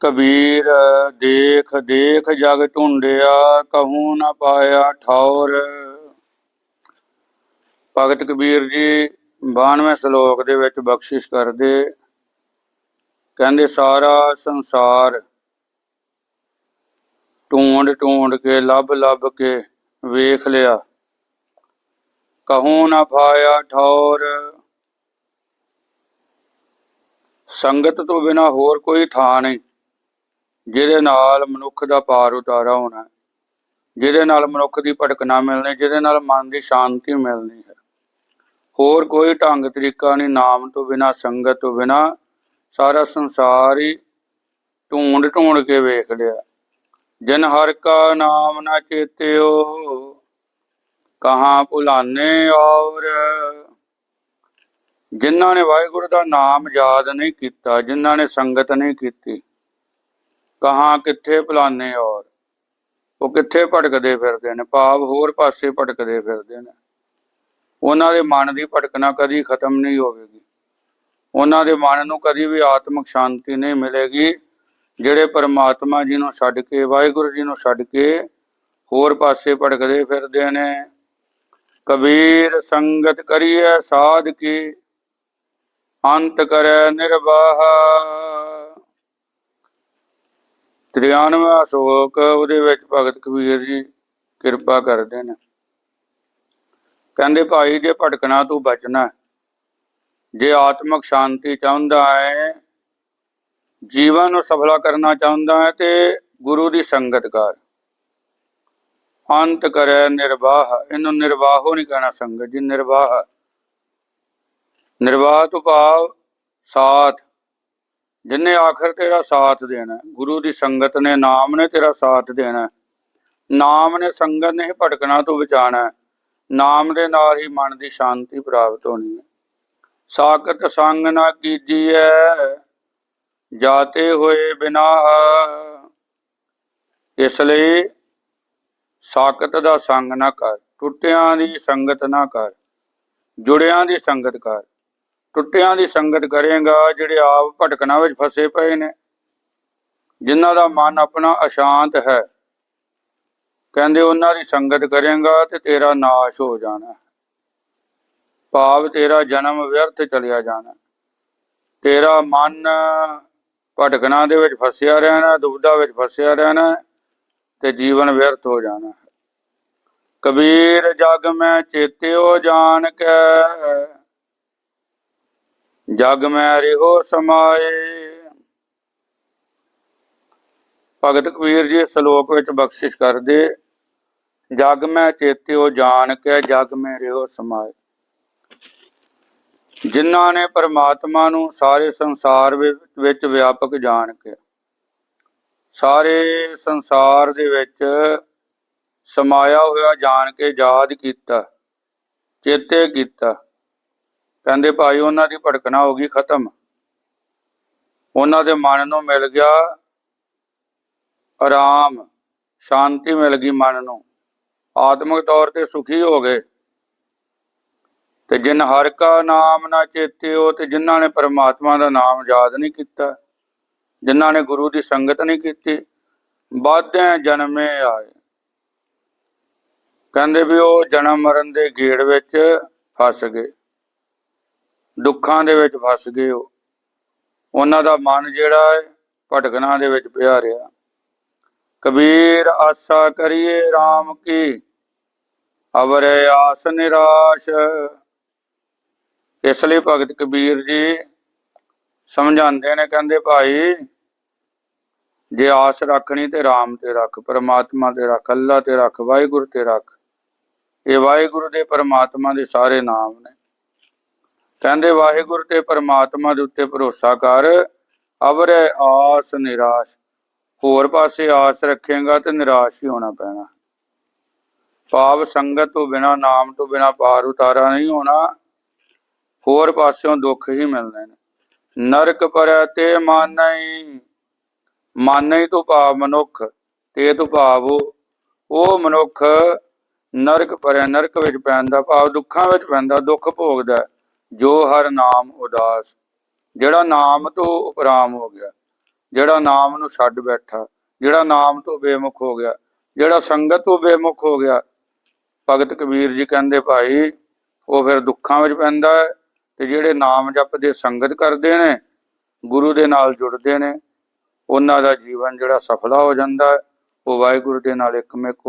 ਕਬੀਰ, ਦੇਖ ਦੇਖ ਜਗ ਢੂੰਡਿਆ, ਕਹੂੰ ਨਾ ਪਾਇਆ ਠੌਰ। ਭਗਤ ਕਬੀਰ ਜੀ 92ਵੇਂ ਸ਼ਲੋਕ ਦੇ ਵਿੱਚ ਬਖਸ਼ਿਸ਼ ਕਰਦੇ, ਕਹਿੰਦੇ, ਸਾਰਾ ਸੰਸਾਰ ਢੂੰਡ ਢੂੰਡ ਕੇ, ਲੱਭ ਲੱਭ ਕੇ ਵੇਖ ਲਿਆ। ਕਹੂੰ ਨਾ ਪਾਇਆ ਠੌਰ। ਸੰਗਤ ਤੋਂ ਬਿਨਾ ਹੋਰ ਕੋਈ ਥਾਂ ਨਹੀਂ। ਜਿਹਦੇ ਨਾਲ ਮਨੁੱਖ ਦਾ ਭਾਰ ਉਤਾਰਾ ਹੋਣਾ ਹੈ, ਜਿਹਦੇ ਨਾਲ ਮਨੁੱਖ ਦੀ ਭਟਕਣਾ ਮਿਲਣੀ ਜਿਹਦੇ ਨਾਲ ਮਨ ਦੀ ਸ਼ਾਂਤੀ ਮਿਲਣੀ ਹੈ। ਹੋਰ ਕੋਈ ਢੰਗ ਤਰੀਕਾ ਨਹੀਂ ਨਾਮ ਤੋਂ ਬਿਨਾ ਸੰਗਤ ਤੋਂ ਬਿਨਾ ਸਾਰਾ ਸੰਸਾਰ ਹੀ ਢੂੰਡ ਢੂੰਡ ਕੇ ਵੇਖ ਲਿਆ। ਜਿਨ ਹਰ ਕਾ ਨਾਮ ਨਾ ਚੇਤਿਓ ਕਹਾ ਭੁਲਾਨੇ ਔਰ। ਜਿਨ੍ਹਾਂ ਨੇ ਵਾਹਿਗੁਰੂ ਦਾ ਨਾਮ ਯਾਦ ਨਹੀਂ ਕੀਤਾ ਜਿਨ੍ਹਾਂ ਨੇ ਸੰਗਤ ਨਹੀਂ ਕੀਤੀ ਕਹਾਂ ਕਿੱਥੇ ਭੁਲਾਨੇ ਔਰ? ਉਹ ਕਿੱਥੇ ਭਟਕਦੇ ਫਿਰਦੇ ਨੇ? ਭਾਵ ਹੋਰ ਪਾਸੇ ਭਟਕਦੇ ਫਿਰਦੇ ਨੇ। ਉਹਨਾਂ ਦੇ ਮਨ ਦੀ ਭਟਕਣਾ ਕਦੀ ਖਤਮ ਨਹੀਂ ਹੋਵੇਗੀ। ਉਹਨਾਂ ਦੇ ਮਨ ਨੂੰ ਕਦੀ ਵੀ ਆਤਮਿਕ ਸ਼ਾਂਤੀ ਨਹੀਂ ਮਿਲੇਗੀ, ਜਿਹੜੇ ਪਰਮਾਤਮਾ ਜੀ ਨੂੰ ਛੱਡ ਕੇ, ਵਾਹਿਗੁਰੂ ਜੀ ਨੂੰ ਛੱਡ ਕੇ ਹੋਰ ਪਾਸੇ ਭਟਕਦੇ ਫਿਰਦੇ ਨੇ। ਕਬੀਰ ਸੰਗਤ ਕਰੀਏ ਸਾਧ ਕੀ, ਅੰਤ ਕਰੈ ਨਿਰਵਾਹ। 93ਵਾਂ ਸ਼ਲੋਕ ਉਹਦੇ ਵਿੱਚ ਭਗਤ ਕਬੀਰ ਜੀ ਕਿਰਪਾ ਕਰਦੇ ਨੇ। ਕਹਿੰਦੇ, ਭਾਈ, ਜੇ ਭਟਕਣਾ ਤੂੰ ਬਚਣਾ। ਜੇ ਆਤਮਿਕ ਸ਼ਾਂਤੀ ਚਾਹੁੰਦਾ ਹੈ, ਜੀਵਨ ਨੂੰ ਸਫਲਾ ਕਰਨਾ ਚਾਹੁੰਦਾ ਹੈ, ਤੇ ਗੁਰੂ ਦੀ ਸੰਗਤ ਕਰ। ਅੰਤ ਕਰੇ ਨਿਰਵਾਹ। ਇਹਨੂੰ ਨਿਰਵਾਹੋ ਨਹੀਂ ਕਹਿਣਾ ਸੰਗਤ ਜੀ, ਨਿਰਵਾਹ। ਨਿਰਵਾਹ ਤੋਂ ਭਾਵ ਸਾਥ। ਜਿਨੇ ਆਖਰ ਤੇਰਾ ਸਾਥ ਦੇਣਾ ਗੁਰੂ ਦੀ ਸੰਗਤ ਨੇ, ਨਾਮ ਨੇ ਤੇਰਾ ਸਾਥ ਦੇਣਾ ਨਾਮ ਨੇ ਸੰਗਤ ਨੇ ਭਟਕਣਾ ਤੋਂ ਬਚਾਣਾ ਨਾਮ ਦੇ ਨਾਲ ਹੀ ਮਨ ਦੀ ਸ਼ਾਂਤੀ ਪ੍ਰਾਪਤ ਹੋਣੀ ਹੈ। ਸਾਖਤ ਸੰਗ ਨਾ ਕੀਜੀਐ, ਜਾਤੇ ਹੋਏ ਬਿਨਾਹ। ਇਸ ਲਈ ਸਾਖਤ ਦਾ ਸੰਗ ਨਾ ਕਰ, ਟੁੱਟਿਆਂ ਦੀ ਸੰਗਤ ਨਾ ਕਰ, ਜੁੜਿਆਂ ਦੀ ਸੰਗਤ ਕਰ। ਟੁੱਟਿਆਂ ਦੀ ਸੰਗਤ ਕਰੇਗਾ, ਜਿਹੜੇ ਆਪ ਭਟਕਣਾ ਵਿੱਚ ਫਸੇ ਪਏ ਨੇ। ਜਿਨ੍ਹਾਂ ਦਾ ਮਨ ਆਪਣਾ ਅਸ਼ਾਂਤ ਹੈ, ਕਹਿੰਦੇ ਉਹਨਾਂ ਦੀ ਸੰਗਤ ਕਰੇਗਾ ਤੇ ਤੇਰਾ ਨਾਸ਼ ਹੋ ਜਾਣਾ ਭਾਵ ਤੇਰਾ ਜਨਮ ਵਿਅਰਥ ਚਲਿਆ ਜਾਣਾ ਤੇਰਾ ਮਨ ਭਟਕਣਾ ਦੇ ਵਿੱਚ ਫਸਿਆ ਰਹਿਣਾ ਦੁਬਦਾ ਵਿੱਚ ਫਸਿਆ ਰਹਿਣਾ ਤੇ ਜੀਵਨ ਵਿਅਰਥ ਹੋ ਜਾਣਾ ਹੈ। ਕਬੀਰ ਜਗ ਮੈਂ ਚੇਤਿਓ ਜਾਣ ਕੇ ਜਗ ਮੈਂ ਰਿਹੋ ਸਮਾਏ। ਭਗਤ ਕਬੀਰ ਜੀ, ਸ਼ਲੋਕ ਵਿੱਚ ਬਖਸ਼ਿਸ਼ ਕਰਦੇ, ਜਗ ਮੈਂ ਚੇਤਿਓ ਜਾਣ ਕੇ ਜਗ ਮੈਂ ਰਿਹੋ ਸਮਾਏ। ਜਿਨ੍ਹਾਂ ਨੇ ਪਰਮਾਤਮਾ ਨੂੰ ਸਾਰੇ ਸੰਸਾਰ ਵਿੱਚ ਵਿਆਪਕ ਜਾਣ ਕੇ, ਸਾਰੇ ਸੰਸਾਰ ਦੇ ਵਿੱਚ ਸਮਾਇਆ ਹੋਇਆ ਜਾਣ ਕੇ ਯਾਦ ਕੀਤਾ, ਚੇਤੇ ਕੀਤਾ ਕਹਿੰਦੇ ਭਾਈ, ਉਹਨਾਂ ਦੀ ਭੜਕਣਾ ਹੋ ਗਈ ਖਤਮ। ਉਹਨਾਂ ਦੇ ਮਨ ਨੂੰ ਮਿਲ ਗਿਆ ਆਰਾਮ, ਸ਼ਾਂਤੀ ਮਿਲ ਗਈ ਮਨ ਨੂੰ। ਆਤਮਿਕ ਤੌਰ ਤੇ ਸੁਖੀ ਹੋ ਗਏ। ਤੇ ਜਿਨ ਹਰ ਕਾ ਨਾਮ ਨਾ ਚੇਤਿਓ ਤੇ ਜਿਨ੍ਹਾਂ ਨੇ ਪਰਮਾਤਮਾ ਦਾ ਨਾਮ ਯਾਦ ਨਹੀਂ ਕੀਤਾ, ਜਿਨ੍ਹਾਂ ਨੇ ਗੁਰੂ ਦੀ ਸੰਗਤ ਨਹੀਂ ਕੀਤੀ ਬਾਧੇ ਜਨਮੇ ਆਏ। ਕਹਿੰਦੇ ਵੀ ਉਹ ਜਨਮ ਮਰਨ ਦੇ ਗੇੜ ਵਿੱਚ ਫਸ ਗਏ। ਦੁੱਖਾਂ ਦੇ ਵਿੱਚ ਫਸ ਗਏ ਉਹ ਉਹਨਾਂ ਦਾ ਮਨ ਜਿਹੜਾ ਹੈ, ਭਟਕਣਾ ਦੇ ਵਿੱਚ ਪਿਆ ਰਿਹਾ। ਕਬੀਰ, ਆਸਾ ਕਰੀਏ RAM ਕੀ? ਅਵਰੇ ਆਸ ਨਿਰਾਸ਼। ਇਸ ਲਈ ਭਗਤ ਕਬੀਰ ਜੀ ਸਮਝਾਉਂਦੇ ਨੇ, ਕਹਿੰਦੇ, ਭਾਈ, ਜੇ ਆਸ ਰੱਖਣੀ ਤੇ RAM ਤੇ ਰੱਖ, ਪਰਮਾਤਮਾ ਤੇ ਰੱਖ, ਅੱਲਾ ਤੇ ਰੱਖ, ਵਾਹਿਗੁਰੂ ਤੇ ਰੱਖ। ਇਹ ਵਾਹਿਗੁਰੂ ਦੇ ਪਰਮਾਤਮਾ ਦੇ ਸਾਰੇ ਨਾਮ ਨੇ। ਕਹਿੰਦੇ, ਵਾਹਿਗੁਰੂ ਤੇ ਪਰਮਾਤਮਾ ਦੇ ਉੱਤੇ ਭਰੋਸਾ ਕਰ, ਅਵਰੇ ਆਸ ਨਿਰਾਸ਼। ਹੋਰ ਪਾਸੇ ਆਸ ਰੱਖੇਗਾ ਤੇ ਨਿਰਾਸ਼ ਹੀ ਹੋਣਾ ਪੈਣਾ। ਭਾਵ ਸੰਗਤ ਤੋਂ ਬਿਨਾ, ਨਾਮ ਤੋਂ ਬਿਨਾ ਪਾਰ ਉਤਾਰਾ ਨਹੀਂ ਹੋਣਾ। ਹੋਰ ਪਾਸਿਓਂ ਦੁੱਖ ਹੀ ਮਿਲਣੇ ਨੇ। ਨਰਕ ਪਰੈ ਤੇ ਮਾਨਈ ਮਾਨਈ ਤੋਂ ਭਾਵ ਮਨੁੱਖ, ਤੇ ਤੋਂ ਭਾਵ ਉਹ। ਉਹ ਮਨੁੱਖ ਨਰਕ ਪਰੈ, ਨਰਕ ਵਿੱਚ ਪੈਂਦਾ, ਭਾਵ ਦੁੱਖਾਂ ਵਿੱਚ ਪੈਂਦਾ, ਦੁੱਖ ਭੋਗਦਾ। ਜੋ ਹਰ ਨਾਮ ਉਦਾਸ, ਜਿਹੜਾ ਨਾਮ ਤੋਂ ਉਪਰਾਮ ਹੋ ਗਿਆ, ਜਿਹੜਾ ਨਾਮ ਨੂੰ ਛੱਡ ਬੈਠਾ, ਜਿਹੜਾ ਨਾਮ ਤੋਂ ਬੇਮੁਖ ਹੋ ਗਿਆ, ਜਿਹੜਾ ਸੰਗਤ ਤੋਂ ਬੇਮੁਖ ਹੋ ਗਿਆ, ਭਗਤ ਕਬੀਰ ਜੀ ਕਹਿੰਦੇ ਭਾਈ, ਉਹ ਫਿਰ ਦੁੱਖਾਂ ਵਿੱਚ ਪੈਂਦਾ ਹੈ ਤੇ ਜਿਹੜੇ ਨਾਮ ਜਪਦੇ ਸੰਗਤ ਕਰਦੇ ਨੇ, ਗੁਰੂ ਦੇ ਨਾਲ ਜੁੜਦੇ ਨੇ, ਉਹਨਾਂ ਦਾ ਜੀਵਨ ਜਿਹੜਾ ਸਫਲਾ ਹੋ ਜਾਂਦਾ ਹੈ, ਉਹ ਵਾਹਿਗੁਰੂ ਦੇ ਨਾਲ ਇੱਕ ਇੱਕਮਿਕ